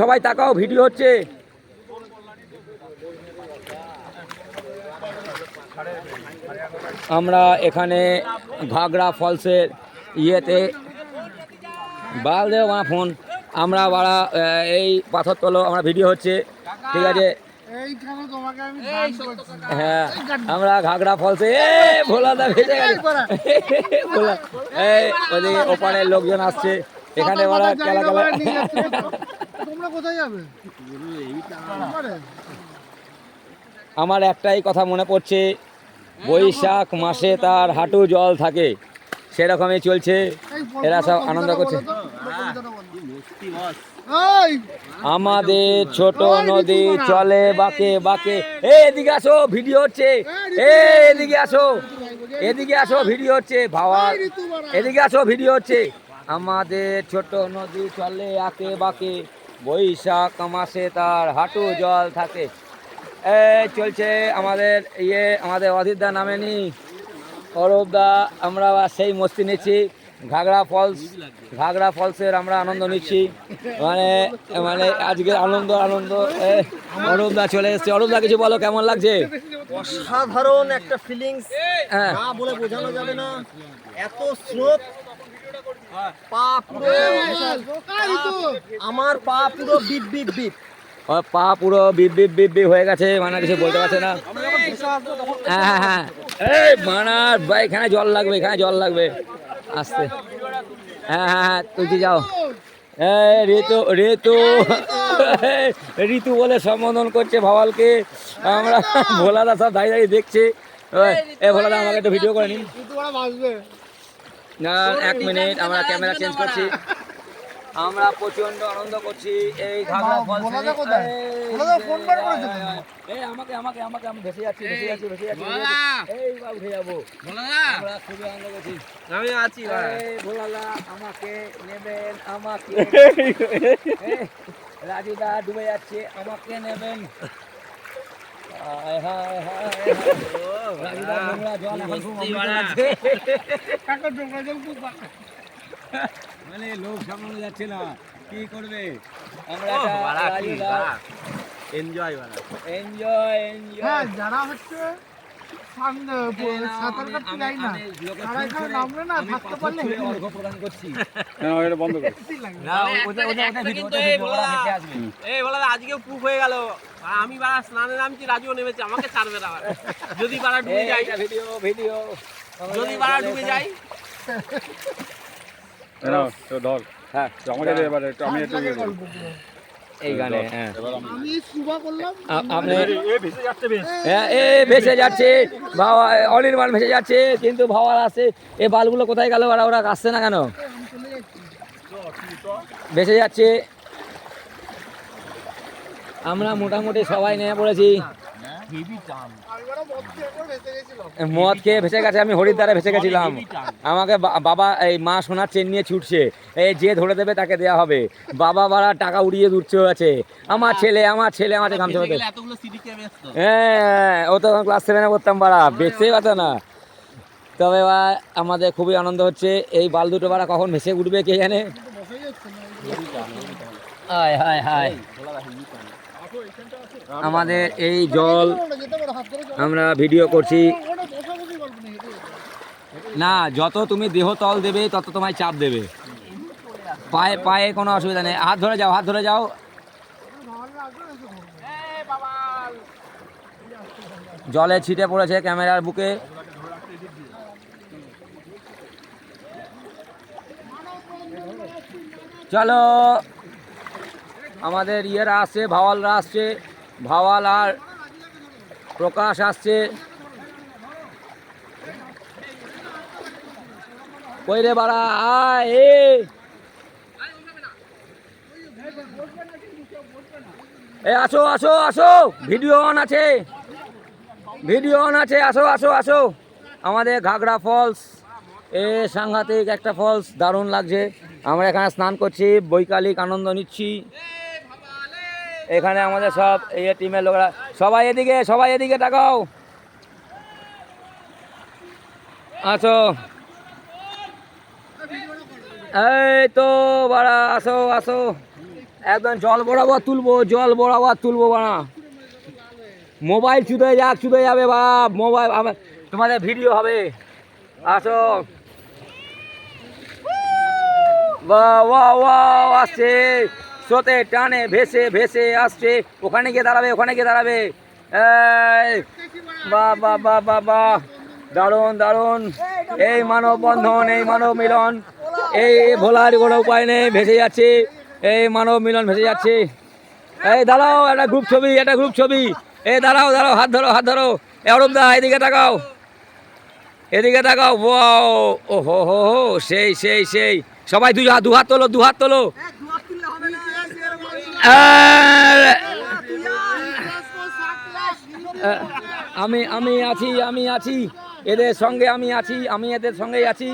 সবাই তাকাও, ভিডিও হচ্ছে। আমরা এখানে ঘাগড়া ফলসের ইয়েতে বাল দেব আমার ফোন। আমরা বাড়া এই পাথর তোলো, আমরা ভিডিও হচ্ছে। ঠিক আছে? হ্যাঁ আমরা ঘাগড়া ফলসে, এ, ভোলা ওপারের লোকজন আসছে। এখানে খেলা। তোমরা কোথায় যাবে? আমার? একটাই কথা মনে পড়ছে বৈশাখ মাসে তার হাঁটু জল থাকে সেরকমই চলছে এরা সব আনন্দ করছে। আমাদের ছোট নদী চলে বাকে বাকে। এ এদিকে আসো ভিডিও হচ্ছে। এ এদিকে আসো। এদিকে আসো ভিডিও হচ্ছে। বাড়া। এদিকে আসো ভিডিও হচ্ছে। আমাদের ছোট নদী চলে আকে বাকে। বৈশাখ মাসে তার হাঁটু জল থাকে। এই চলছে আমাদের ইয়ে আমাদের অধীরদা নামেনি অরূপদা আমরা সেই মস্তি নিচ্ছি। ঘাগড়া ফলস ঘাগড়া ফলসের আমরা আনন্দ নিচ্ছি। মানে মানে আজকে আনন্দ আনন্দ এ, অরূপদা চলে এসছে। অরূপদা কিছু বলো কেমন লাগছে? অসাধারণ একটা ফিলিংস হ্যাঁ। বলে বোঝানো যাবে না। এত স্রোত পা পুরো আমার পা পুরো বিপ বিপ বিপ। পা পুরো বিপ বিপ বিপ বিপ হয়ে গেছে মানে কিছু বলতে পারছে না। হ্যাঁ হ্যাঁ হ্যাঁ। এই মানার ভাই এখানে জল লাগবে এখানে জল লাগবে। আসতে। হ্যাঁ হ্যাঁ হ্যাঁ তুলছি যাও। এই ঋতু ঋতু। ঋতু বলে সম্বোধন করছে ভাওয়ালকে। আমরা ভোলাদা সব দাঁড়িয়ে দাঁড়িয়ে দেখছে। এ ভোলাদা আমাকে একটু ভিডিও করে নিন। না এক মিনিট আমরা ক্যামেরা চেঞ্জ করছি। আমরা প্রচণ্ড আনন্দ করছি এই ঘাগড়া ফলস ভোলাদা কোথায়? ভোলাদা ফোন বার করেছে এই আমাকে আমাকে আমাকে আমি ভেসে যাচ্ছি ভেসে যাচ্ছি ভেসে। এই বা উঠে যাব। আমরা খুবই আনন্দ করছি। আমি আছি আমাকে নেবেন আমাকে রাজুদা ডুবে যাচ্ছে আমাকে নেবেন। মানে লোক সামনে যাচ্ছে না। কি করবে? আমরা। এনজয় এনজয় এনজয় যারা হচ্ছে আমি বাড়া স্নানে নামছি রাজুও নেমেছে আমাকে ছাড়বে না যদি বাড়া ডুবে যাই ভিডিও ভিডিও। যদি বাড়া ডুবে যাই ধর। হ্যাঁ। আমাকে আমি একটু। এই গানে হ্যাঁ। আপনি এ ভেসে যাচ্ছে বেশ। হ্যাঁ, ভেসে যাচ্ছে। ভাওয়া অনির্বাণ ভেসে যাচ্ছে কিন্তু ভাওয়ার আসছে এ বালগুলো কোথায় গেল? ওরা ওরা আসছে না কেন? ভেসে যাচ্ছে। আমরা মোটামুটি সবাই নিয়ে পড়েছি। মদ খেয়ে ভেসে গেছে আমি হরিদ্বারে ভেসে গেছিলাম। আমাকে বাবা এই মা সোনার চেন নিয়ে ছুটছে। এই যে ধরে দেবে তাকে দেয়া হবে। বাবা বাড়া টাকা উড়িয়ে দূরছে আছে আমার ছেলে আমার ছেলে আমাকে ব্যস্ত? হ্যাঁ ও তো ক্লাস সেভেনে পড়তাম বাড়া। বেঁচতেই পারতো না। তবে এবার আমাদের খুবই আনন্দ হচ্ছে। এই বাল দুটো বাড়া কখন ভেসে উঠবে কে জানে? হায় হায় হায়। আমাদের এই জল। আমরা ভিডিও করছি না, যত তুমি দেহ তল দেবে, তত তোমায় চাপ দেবে পায়ে পায়ে কোনো অসুবিধা নেই হাত ধরে যাও, হাত ধরে যাও। জলে ছিটে পড়েছে ক্যামেরার বুকে চলো আমাদের ইয়েরা আসছে, ভাওয়ালরা আসছে, ভাওয়াল আর প্রকাশ আসছে। কই রে বাড়া? আয়, এ। এ, আসো আসো আসো। ভিডিও অন আছে। ভিডিও অন আছে। আসো আসো আসো। আমাদের ঘাগড়া ফলস। এ, সাংঘাতিক একটা ফলস। দারুণ লাগছে। আমরা এখানে স্নান করছি, বৈকালিক আনন্দ নিচ্ছি। এখানে আমাদের সব এই টিমের লোকরা, সবাই এদিকে সবাই এদিকে তাকাও। আসো। এই তো বাড়া, আসো আসো। একদম জল বরাবর তুলবো, জল বরাবর তুলবো বাড়া। মোবাইল চুদে যাক চুদে যাবে বাপ, মোবাইল তোমাদের ভিডিও হবে। আসো। বাহ, আসছে। স্রোতে টানে, ভেসে ভেসে আসছে। ওখানে গিয়ে দাঁড়াবে, ওখানে গিয়ে দাঁড়াবে। বাহ বাহ বাহ বাহ বাহ দারুণ দারুণ। এই মানব বন্ধন এই মানব মিলন এই ভোলার কোনো উপায় নেই, ভেসে যাচ্ছে। এই মানব মিলন ভেসে যাচ্ছে। এই দাঁড়াও, একটা গ্রুপ ছবি, একটা গ্রুপ ছবি। এই দাঁড়াও দাঁড়াও, হাত ধরো হাত ধরো। অরূপ দা, এদিকে তাকাও। এদিকে তাকাও ও হো হো হো, সেই সেই সেই। সবাই দুই হাত, দু হাত তোলো, দু হাত তোলো। আমি আমি আছি আমি আছি। এদের সঙ্গে আমি আছি, আমি এদের সঙ্গেই আছি।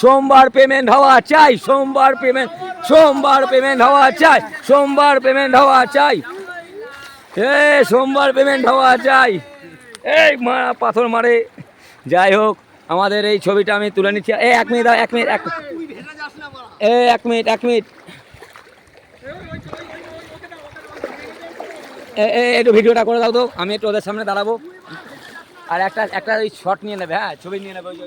সোমবার পেমেন্ট হওয়া চাই, সোমবার পেমেন্ট সোমবার পেমেন্ট হওয়া চাই, সোমবার পেমেন্ট হওয়া চাই। সোমবার পেমেন্ট হওয়া চাই। এই, মা, পাথর মারে। যাই হোক, আমাদের এই ছবিটা আমি তুলে নিচ্ছি। এ, এক মিনিট এক মিনিট, এক এ, এক মিনিট এক মিনিট এ এ, একটু ভিডিওটা করে দাও তো, আমি একটু ওদের সামনে দাঁড়াবো। আর একটা একটা ওই শট নিয়ে নেবে হ্যাঁ ছবি নিয়ে নেবে আমরা